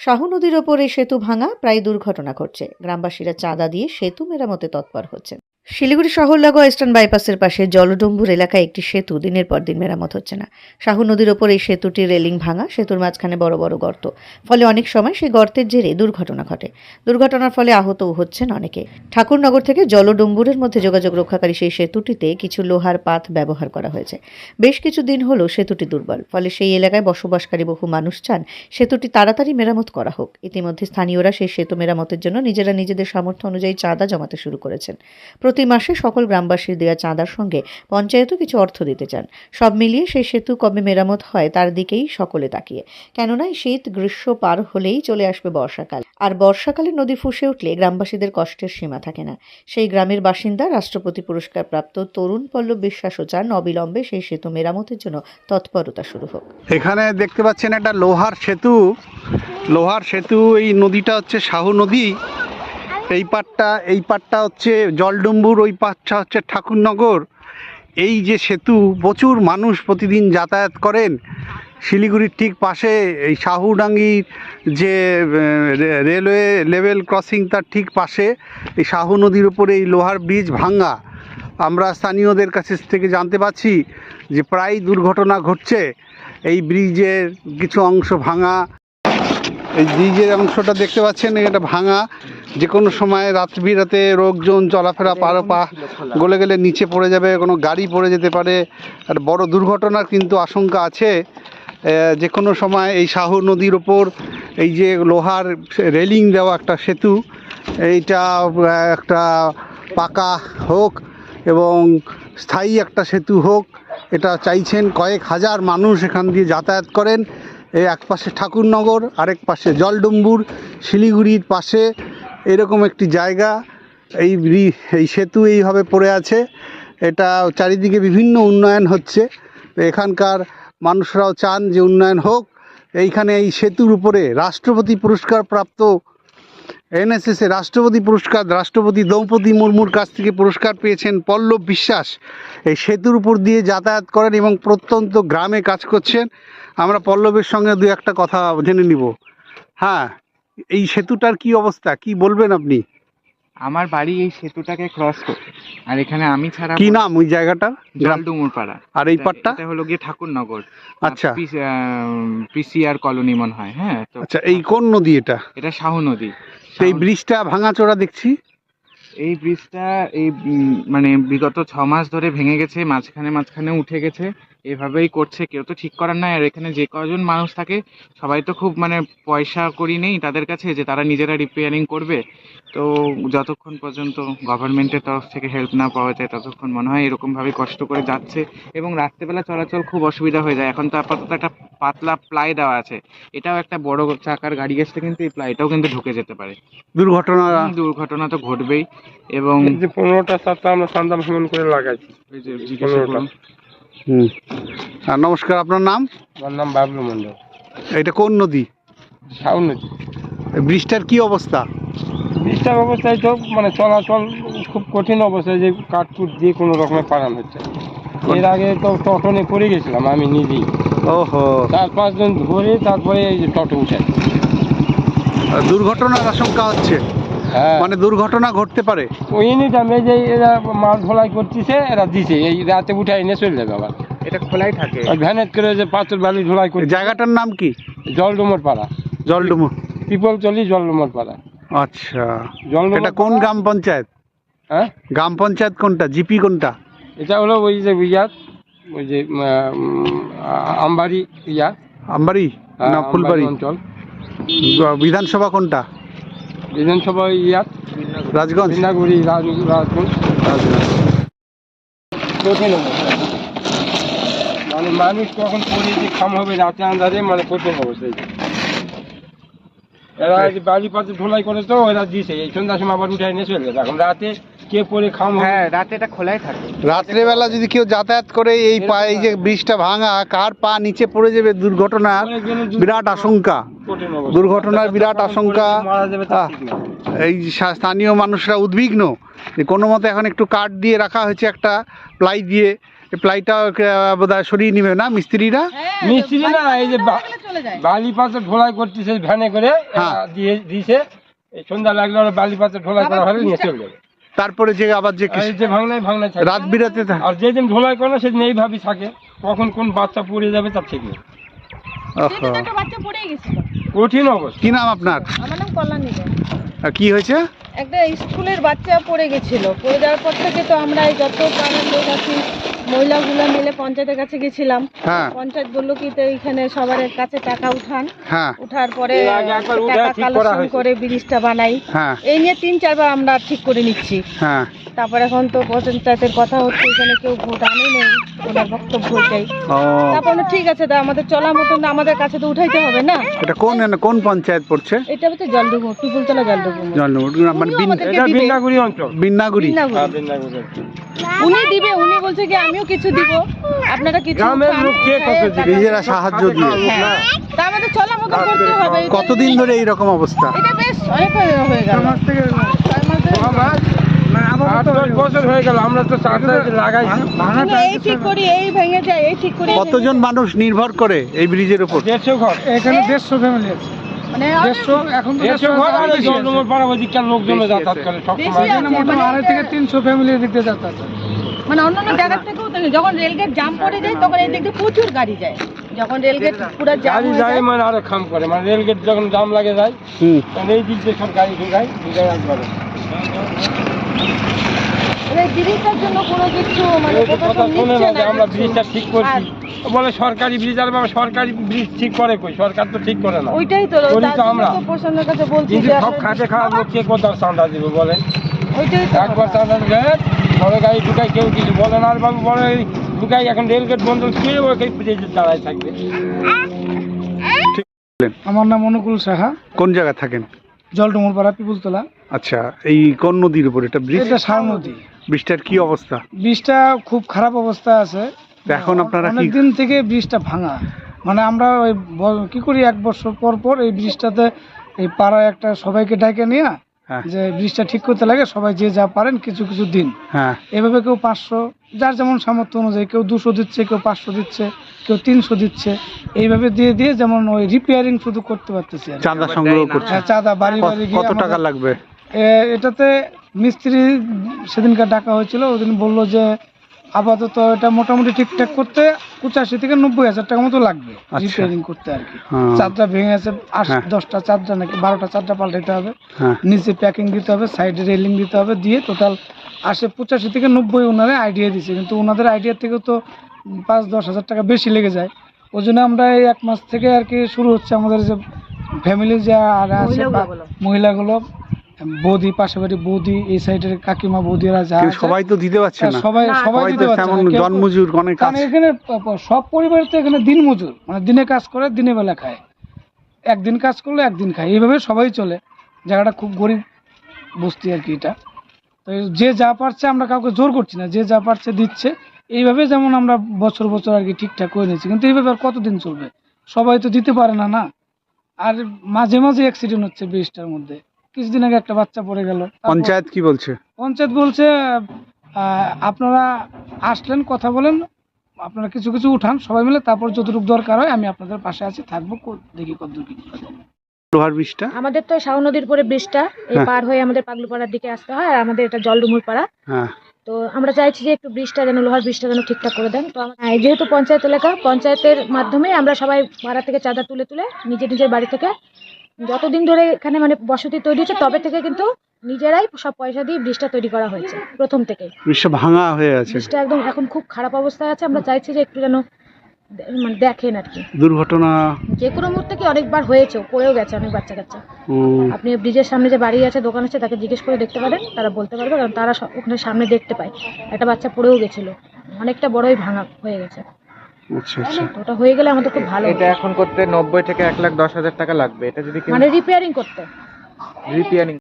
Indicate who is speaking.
Speaker 1: শাহু নদীর ওপর এই সেতু ভাঙা প্রায় দুর্ঘটনা ঘটছে। গ্রামবাসীরা চাঁদা দিয়ে সেতু মেরামতে তৎপর হচ্ছেন। শিলিগুড়ি শহর লাগোয়া ইস্টার্ন বাইপাসের পাশে জলডম্বুর এলাকায় একটি সেতু দিনের পর দিন মেরামত হচ্ছে না। শাহু নদীর ওপর এই সেতুটির রেলিং ভাঙা, সেতুর মাঝখানে বড় বড় গর্ত। ফলে অনেক সময় সেই গর্তের জেরে দুর্ঘটনা ঘটে। দুর্ঘটনার ফলে আহতও হচ্ছেন অনেকে। ঠাকুরনগর থেকে জলডম্বুরের মধ্যে যোগাযোগ রক্ষাকারী সেই সেতুটিতে কিছু লোহার পাত ব্যবহার করা হয়েছে। বেশ কিছু দিন হলো সেতুটি দুর্বল, ফলে সেই এলাকায় বসবাসকারী বহু মানুষ চান সেতুটি তাড়াতাড়ি মেরামত করা হোক। ইতিমধ্যে স্থানীয়রা সেই সেতু মেরামতের জন্য নিজেরা নিজেদের সামর্থ্য অনুযায়ী চাঁদা জমাতে শুরু করেছেন। প্রতি মাসে সকল গ্রামবাসীর দেওয়া চাঁদার সঙ্গে পঞ্চায়েতও কিছু অর্থ দিতে চান। সব মিলিয়ে সেই সেতু কবে মেরামত হয় তার দিকেই সকলে তাকিয়ে। কেননা শীত গ্রীষ্ম পার হলেই চলে আসবে বর্ষাকাল। আর বর্ষাকালে নদী ফুসে উঠলে গ্রামবাসীদের কষ্টের সীমা থাকে না। সেই গ্রামের বাসিন্দা, রাষ্ট্রপতি পুরস্কার প্রাপ্ত তরুণ পল্লব বিশ্বাসও চান অবিলম্বে সেই সেতু মেরামতের জন্য তৎপরতা শুরু হোক।
Speaker 2: এখানে দেখতে পাচ্ছেন একটা লোহার সেতু। লোহার সেতু, এই নদীটা হচ্ছে শাহু নদী। এই পাটটা এই পাটটা হচ্ছে জলডুম্বুর, ওই পাটটা হচ্ছে ঠাকুরনগর। এই যে সেতু, প্রচুর মানুষ প্রতিদিন যাতায়াত করেন। শিলিগুড়ির ঠিক পাশে এই শাহুডাঙ্গির যে রেলওয়ে লেভেল ক্রসিং তার ঠিক পাশে এই শাহু নদীর উপরে এই লোহার ব্রিজ ভাঙ্গা আমরা স্থানীয়দের কাছে থেকে জানতে পাচ্ছি যে প্রায় দুর্ঘটনা ঘটছে। এই ব্রিজের কিছু অংশ ভাঙা। এই ব্রিজের অংশটা দেখতে পাচ্ছেন, এটা ভাঙা। যে কোনো সময় রাত বিরাতে লোকজন চলাফেরা পার পা গলে গেলে নিচে পড়ে যাবে, কোনো গাড়ি পড়ে যেতে পারে। আর বড় দুর্ঘটনার কিন্তু আশঙ্কা আছে। যে কোনো সময় এই শাহু নদীর ওপর এই যে লোহার রেলিং দেওয়া একটা সেতু, এইটা একটা পাকা হোক এবং স্থায়ী একটা সেতু হোক, এটা চাইছেন কয়েক হাজার মানুষ এখান দিয়ে যাতায়াত করেন। এই এক পাশে ঠাকুরনগর, আরেক পাশে জলডম্বুর, শিলিগুড়ির পাশে এরকম একটি জায়গা। এই এই সেতু এইভাবে পড়ে আছে। এটা চারিদিকে বিভিন্ন উন্নয়ন হচ্ছে। এখানকার মানুষরাও চান যে উন্নয়ন হোক। এইখানে এই সেতুর উপরে রাষ্ট্রপতি পুরস্কার প্রাপ্ত এনএসএসে রাষ্ট্রপতি পুরস্কার, রাষ্ট্রপতি দ্রৌপদী মুর্মুর কাছ থেকে পুরস্কার পেয়েছেন পল্লব বিশ্বাস। এই সেতুর উপর দিয়ে যাতায়াত করেন এবং প্রত্যন্ত গ্রামে কাজ করছেন। আমরা পল্লবের সঙ্গে দু একটা কথা জেনে নিব। হ্যাঁ এই সেতুটার কি অবস্থা? কি বলবেন আপনি?
Speaker 3: আমার বাড়ি এই সেতুটাকে ক্রস করে। আর এখানে আমি ছাড়া
Speaker 2: কি নাম ওই জায়গাটা?
Speaker 3: জলডুমুর পাড়া
Speaker 2: আর এই পাড়টা
Speaker 3: এটা হলো গিয়ে ঠাকুরনগর।
Speaker 2: আচ্ছা।
Speaker 3: পিসিআর কলোনি মনে হয় হ্যাঁ?
Speaker 2: আচ্ছা এই কোন নদী এটা?
Speaker 3: এটা শাহু নদী।
Speaker 2: এই ব্রিজটা ভাঙাচোরা দেখছি।
Speaker 3: এই ব্রিজটা এই মানে বিগত ছ মাস ধরে ভেঙে গেছে মাঝখানে মাঝখানে উঠে গেছে। এভাবেই করছে কেউ তো ঠিক করার নাই আর এখানে যে কজন মানুষ থাকে সবাই তো খুব মানে পয়সা করি নেই তাদের কাছে যে তারা নিজেরা রিপেয়ারিং করবে তো যতক্ষণ পর্যন্ত গভর্নমেন্টের তরফ থেকে হেল্প না পাওয়া যায় ততক্ষণ মনে হয় এরকমভাবে কষ্ট করে যাচ্ছে এবং রাত্রেবেলা চলাচল খুব অসুবিধা হয়ে যায় এখন তো আপাতত একটা পাতলা প্লাই দেওয়া আছে এটাও একটা বড় চাকার গাড়ি আসলে কিন্তু এই প্লাইটাও কিন্তু ঢুকে যেতে পারে
Speaker 2: দুর্ঘটনা
Speaker 3: দুর্ঘটনা তো ঘটবেই এবং
Speaker 4: যে পনেরোটা সাতটা আমরা সান্দাম সমান করে লাগাইছি
Speaker 3: যে।
Speaker 2: হুম। আর নমস্কার আপনার নাম?
Speaker 4: আমার নাম বাবলু মন্ডল
Speaker 2: এটা কোন নদী?
Speaker 4: সাউন নদী।
Speaker 2: ব্রিজটার কি অবস্থা?
Speaker 4: বৃষ্টার অবস্থায় তো মানে চলাচল খুব কঠিন অবস্থায় যে কাঠকুট দিয়ে কোনো রকমের পারান হচ্ছে এর আগে তো টটনে পড়ে গেছিলাম আমি নিজেই।
Speaker 2: ওহো।
Speaker 4: চার পাঁচজন ধরে তারপরে এই যে টটো উঠে।
Speaker 2: দুর্ঘটনার আশঙ্কা হচ্ছে? মানে দুর্ঘটনা ঘটতে পারে।
Speaker 4: ওই টাইমে যে এরা মাল ঢোলাই করতেছে এরা দিছে। এই রাতে উঠে এনে চলে যাবে আবার।
Speaker 3: এটা খোলাই থাকে?
Speaker 4: আর ভ্যানেট করে যে পাথর বালি ঢোলাই করছে
Speaker 2: জায়গাটার নাম কি?
Speaker 4: জলডুমর। পাড়া
Speaker 2: জলডুমু
Speaker 4: পিপল চলি জলডুমর পাড়া
Speaker 2: আচ্ছা।
Speaker 4: জলডুমর
Speaker 2: এটা কোন গ্রাম পঞ্চায়েত?
Speaker 4: হ্যাঁ?
Speaker 2: গ্রাম পঞ্চায়েত কোনটা? জিপি কোনটা?
Speaker 4: এটা হলো ওই যে ইয়াত ওই যে আমবাড়ি ইয়া
Speaker 2: আমবাড়ি?
Speaker 4: হ্যাঁ,
Speaker 2: না ফুলবাড়ি।
Speaker 4: অঞ্চল।
Speaker 2: বিধানসভা কোনটা?
Speaker 4: বিধানসভা ইয়াত
Speaker 2: রাজগঞ্জ?
Speaker 4: বিনাগুড়ি রাজগঞ্জ। কঠিন মানে মানুষ কখন পড়ে যে খাম হবে রাতে আন্দাজে মানে কঠিন অবস্থা এরা বাড়ি পাতে ধোলাই করে তো এরা দিছে। এই সন্ধ্যার সময় আবার উঠে এনে চলে এখন রাতে কে পরে খাম হবে
Speaker 3: হ্যাঁ রাতে এটা খোলাই থাকে।
Speaker 2: রাত্রেবেলা যদি কেউ যাতায়াত করে এই পা এই যে ব্রিজটা ভাঙা কার পা নিচে পড়ে যাবে দুর্ঘটনার বিরাট আশঙ্কা।
Speaker 4: কঠিন অবস্থা।
Speaker 2: দুর্ঘটনার বিরাট আশঙ্কা।
Speaker 4: মারা যাবে তার
Speaker 2: আহ,
Speaker 4: ঠিক নেই।
Speaker 2: এই সা- স্থানীয় মানুষরা উদ্বিগ্ন যে কোনো মতে এখন একটু কাঠ দিয়ে রাখা হয়েছে একটা প্লাই দিয়ে। এই প্লাইটা বোধ হয় সরিয়ে নিবে না মিস্ত্রিরা?
Speaker 4: মিস্ত্রি না এই যে বা- বালি পাত্র ঢোলাই করতেছে ভ্যানে করে
Speaker 2: হ্যাঁ।
Speaker 4: আহ, দিয়ে দিয়েছে। এই সন্ধ্যা লাগলে ওরা বালি পাত্র ঢোলাই করা হলে নিয়ে চলে যাবে।
Speaker 2: তারপরে যে আবার যে
Speaker 4: যে ভাঙনায় ভাঙনায় থাকে।
Speaker 2: রাত বিরাতে
Speaker 4: আর যেদিন ঢোলাই করে না সেদিন এইভাবে থাকে। কখন কোন বাচ্চা পড়ে যাবে তার ঠিক নেই। কঠিন অবস্থা।
Speaker 2: কি নাম আপনার?
Speaker 5: আমার নাম কল্যাণী
Speaker 2: কি হয়েছে?
Speaker 5: একটা স্কুলের বাচ্চা পড়ে গেছিল। পড়ে যাওয়ার পর থেকে তো আমরা এই যত পাড়ার লোক আছি মহিলাগুলো মিলে পঞ্চায়েতের কাছে গেছিলাম।
Speaker 2: হ্যাঁ।
Speaker 5: পঞ্চায়েত বলল কি তো এখানে সবার কাছে টাকা উঠান।
Speaker 2: হ্যাঁ।
Speaker 5: উঠার পরে টাকা কালেকশন করে ব্রিজটা বানাই।
Speaker 2: হ্যাঁ।
Speaker 5: এই নিয়ে তিন চারবার আমরা ঠিক করে নিচ্ছি।
Speaker 2: হ্যাঁ।
Speaker 5: তারপর এখন তো পঞ্চায়েতের কথা হচ্ছে এখানে কেউ ভোট আনে নেই ওনার বক্তব্য ওইটাই
Speaker 2: ও।
Speaker 5: তারপর ঠিক আছে তা আমাদের চলার মতন আমাদের কাছে তো উঠাইতে হবে না।
Speaker 2: এটা কোন কোন পঞ্চায়েত পড়ছে?
Speaker 5: এটা হচ্ছে জলডুবু টুকুলতলা জলডুবু
Speaker 2: জন্মভূমি মানে
Speaker 4: এটা বিন্নাগুড়ি অঞ্চল।
Speaker 2: বিন্নাগুড়ি।
Speaker 4: হ্যাঁ, বিন্নাগুড়ি
Speaker 5: উনি দিবে উনি বলছে কি আমিও কিছু দিব। আপনারা কিছু
Speaker 4: গ্রামের লোক কে কত দিবে?
Speaker 2: নিজেরা সাহায্য দিয়ে।
Speaker 5: হ্যাঁ। তা আমাদের চলা মতো করতে হবে
Speaker 2: কতদিন ধরে এইরকম অবস্থা?
Speaker 5: এটা বেশ অনেক হয়ে হয়ে গেল ছয় মাস ধরে-
Speaker 4: আট দশ বছর হয়ে গেল আমরা তো চারটা লাগাইছি।
Speaker 5: এই ঠিক করি এই ভেঙে যায় এই ঠিক করি।
Speaker 2: কতজন মানুষ নির্ভর করে এই ব্রিজের উপর?
Speaker 4: দেড়শো ঘর।
Speaker 6: এখানে দেড়শো ফ্যামিলি আছে।
Speaker 5: মানে
Speaker 6: মোটামুটি
Speaker 5: মানে মানে অন্যান্য জায়গার থেকেও যখন রেলগেট জাম পড়ে যায় তখন এই দিক দিয়ে প্রচুর গাড়ি যায়। যখন রেলগেট পুরো জাম হয়ে
Speaker 4: যায় মানে আরও খাম করে। মানে রেলগেট যখন জাম লাগে যায় তখন এই দিক দিয়ে সব গাড়ি ঢুকায়
Speaker 5: ব্রিজটার জন্য কোনো কিছু মানে
Speaker 4: কথা শোনে না যে আমরা ব্রিজটা ঠিক করছি। বলে সরকারি ব্রিজ আর বাবা সরকারি ব্রিজ ঠিক করে কই? সরকার তো ঠিক করে না।
Speaker 5: ওইটাই তো
Speaker 4: করি তো আমরা।
Speaker 5: প্রশাসনের কাছে বলছি যে
Speaker 4: সব খাটে খাওয়ার লোক কে কোথাও চাঁদা দিবে বলেন
Speaker 5: ওইটাই তো
Speaker 4: একবার চাঁদা দিলে বড় গাড়ি ঢুকায় কেউ কিছু বলে না আর বাবু বড় ঢুকাই এখন রেলগেট বন্ধ কে ওই ব্রিজে দাঁড়ায় থাকবে?
Speaker 6: আমার নাম অনুকূল সাহা।
Speaker 2: কোন জায়গায় থাকেন?
Speaker 6: জলডুমুর পাড়া পিপুলতলা।
Speaker 2: আচ্ছা এই কোন নদীর উপর? এটা ব্রিজ?
Speaker 6: এটা সার নদী।
Speaker 2: ব্রিজটার কি অবস্থা?
Speaker 6: ব্রিজটা খুব খারাপ অবস্থা আছে।
Speaker 2: এখন আপনারা কি
Speaker 6: দিন থেকে ব্রিজটা ভাঙা। মানে আমরা ওই কি করি এক বছর পর পর এই ব্রিজটাতে এই পাড়ায় একটা সবাইকে ডাকে নিয়ে যে ব্রিজটা ঠিক করতে লাগে সবাই যে যা পারেন কিছু কিছু দিন।
Speaker 2: হ্যাঁ।
Speaker 6: এভাবে কেউ পাঁচশো যার যেমন সামর্থ্য অনুযায়ী কেউ দুশো দিচ্ছে কেউ পাঁচশো দিচ্ছে কেউ তিনশো দিচ্ছে এইভাবে দিয়ে দিয়ে যেমন ওই রিপেয়ারিং শুধু করতে পারতেছি
Speaker 2: চাঁদা সংগ্রহ করছে।
Speaker 6: হ্যাঁ, চাঁদা বাড়ি বাড়ি গিয়ে
Speaker 2: কত টাকা লাগবে?
Speaker 6: এটাতে মিস্ত্রি সেদিনকার ডাকা হয়েছিল ওদিন বলল যে আপাতত এটা মোটামুটি ঠিকঠাক করতে পঁচাশি থেকে নব্বই হাজার টাকা মতো লাগবে
Speaker 2: আচ্ছা।
Speaker 6: রিপেয়ারিং করতে আর কি।
Speaker 2: হ্যাঁ।
Speaker 6: চারটা ভেঙে আছে আট
Speaker 2: হ্যাঁ।
Speaker 6: দশটা চারটা নাকি বারোটা চারটা পাল্টাতে হবে।
Speaker 2: হ্যাঁ।
Speaker 6: নিচে প্যাকিং দিতে হবে সাইডে রেলিং দিতে হবে দিয়ে টোটাল আসে পঁচাশি থেকে নব্বই ওনারা আইডিয়া দিছে। কিন্তু ওনাদের আইডিয়া থেকে তো পাঁচ দশ হাজার টাকা বেশি লেগে যায়। ওই জন্য আমরা এই এক মাস থেকে আর কি শুরু হচ্ছে আমাদের যে ফ্যামিলি যে আর আছে মহিলাগুলো। বৌদি পাশাপাশি বৌদি এই সাইডের কাকিমা বৌদিরা যা আছে,
Speaker 2: সবাই তো দিতে পারছে না।
Speaker 6: সবাই সবাই দিতে পারছে না।
Speaker 2: জন্মজুর অনেক
Speaker 6: কারণ এখানে সব পরিবার তো এখানে দিন মজুর মানে দিনে কাজ করে দিনে বেলা খায়। একদিন কাজ করলে একদিন খায়। এইভাবে সবাই চলে। জায়গাটা খুব গরিব বস্তি আর কি এটা। তো যে যা পারছে আমরা কাউকে জোর করছি না। যে যা পারছে দিচ্ছে। এইভাবে যেমন আমরা বছর বছর আর কি ঠিকঠাক করে নিচ্ছি কিন্তু এইভাবে আর কতদিন চলবে? সবাই তো দিতে পারে না না? আর মাঝে মাঝে অ্যাক্সিডেন্ট হচ্ছে ব্রিজটার মধ্যে। কিছুদিন আগে একটা বাচ্চা পড়ে গেল।
Speaker 2: পঞ্চায়েত কি বলছে?
Speaker 6: পঞ্চায়েত বলছে আহ, আপনারা আসলেন কথা বলেন আপনারা কিছু কিছু উঠান সবাই মিলে তারপর যতটুকু দরকার হয় আমি আপনাদের পাশে আছি থাকব দেখি কতদূর কি
Speaker 2: লোহার ব্রিজটা?
Speaker 7: আমাদের তো শাহ নদীর পরে ব্রিজটা এই
Speaker 2: হ্যাঁ।
Speaker 7: পার হয়ে আমাদের পাগলুপাড়ার দিকে আসতে হয় আর আমাদের এটা জলডুমুর পাড়া।
Speaker 2: হ্যাঁ।
Speaker 7: তো আমরা চাইছি যে একটু ব্রিজটা যেন লোহার ব্রিজটা যেন ঠিকঠাক করে দেন। তো যেহেতু পঞ্চায়েত এলাকা পঞ্চায়েতের মাধ্যমে আমরা সবাই পাড়া থেকে চাঁদা তুলে তুলে নিজের নিজের বাড়ি থেকে যতদিন ধরে এখানে মানে বসতি তৈরি হচ্ছে তবে থেকে কিন্তু নিজেরাই সব পয়সা দিয়ে ব্রিজটা তৈরি করা হয়েছে প্রথম থেকে।
Speaker 2: ব্রিজটা ভাঙা হয়ে আছে।
Speaker 7: ব্রিজটা একদম এখন খুব খারাপ অবস্থায় আছে আমরা চাইছি যে একটু যেন মানে দেখেন আর কি।
Speaker 2: দুর্ঘটনা।
Speaker 7: যে কোনো মুহূর্তে কি অনেকবার হয়েছে পড়েও গেছে অনেক বাচ্চা কাচ্চা। আপনি ব্রিজের সামনে যে বাড়ি আছে দোকান আছে তাকে জিজ্ঞেস করে দেখতে পারেন তারা বলতে পারবে কারণ তারা ওখানে সামনে দেখতে পায়। একটা বাচ্চা পড়েও গেছিল। অনেকটা বড়ই ভাঙা হয়ে গেছে।
Speaker 2: আচ্ছা আচ্ছা।
Speaker 7: তো ওটা হয়ে গেলে আমাদের খুব ভালো
Speaker 3: এটা এখন করতে নব্বই থেকে এক লাখ দশ হাজার টাকা লাগবে। এটা যদি কেউ
Speaker 7: মানে রিপেয়ারিং করতে।
Speaker 3: রিপেয়ারিং